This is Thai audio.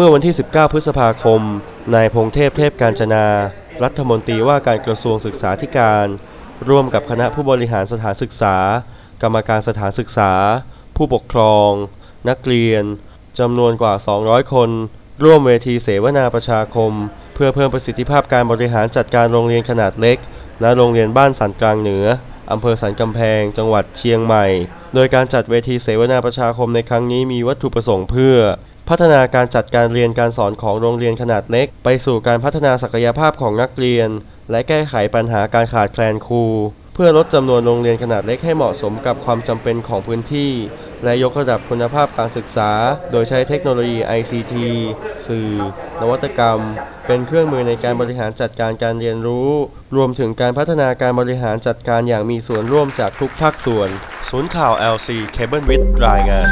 เมื่อวันที่ 19 พฤษภาคม นายพงเทพเทพการจนา รัฐมนตรีว่าการกระทรวงศึกษาธิการ ร่วมกับคณะผู้บริหารสถานศึกษา กรรมการสถานศึกษา ผู้ปกครอง นักเรียนจำนวนกว่า 200 คน ร่วมเวทีเสวนาประชาคม เพื่อเพิ่มประสิทธิภาพการบริหารจัดการโรงเรียนขนาดเล็ก และโรงเรียนบ้านสันกลางเหนืออำเภอสันกำแพง จังหวัดเชียงใหม่ โดยการจัดเวทีเสวนาประชาคมในครั้งนี้มีวัตถุประสงค์เพื่อ พัฒนาการจัดการเรียนการสอนของโรงเรียนขนาดเล็ก ไปสู่การพัฒนาศักยภาพของนักเรียน และแก้ไขปัญหาการขาดแคลนครู เพื่อลดจำนวนโรงเรียนขนาดเล็กให้เหมาะสมกับความจำเป็นของพื้นที่ และยกระดับคุณภาพการศึกษา โดยใช้เทคโนโลยี ICT สื่อ นวัตกรรม เป็นเครื่องมือในการบริหารจัดการการเรียนรู้ รวมถึงการพัฒนาการบริหารจัดการอย่างมีส่วนร่วมจากทุกภาคส่วน ศูนย์ข่าว LC Cable With รายงาน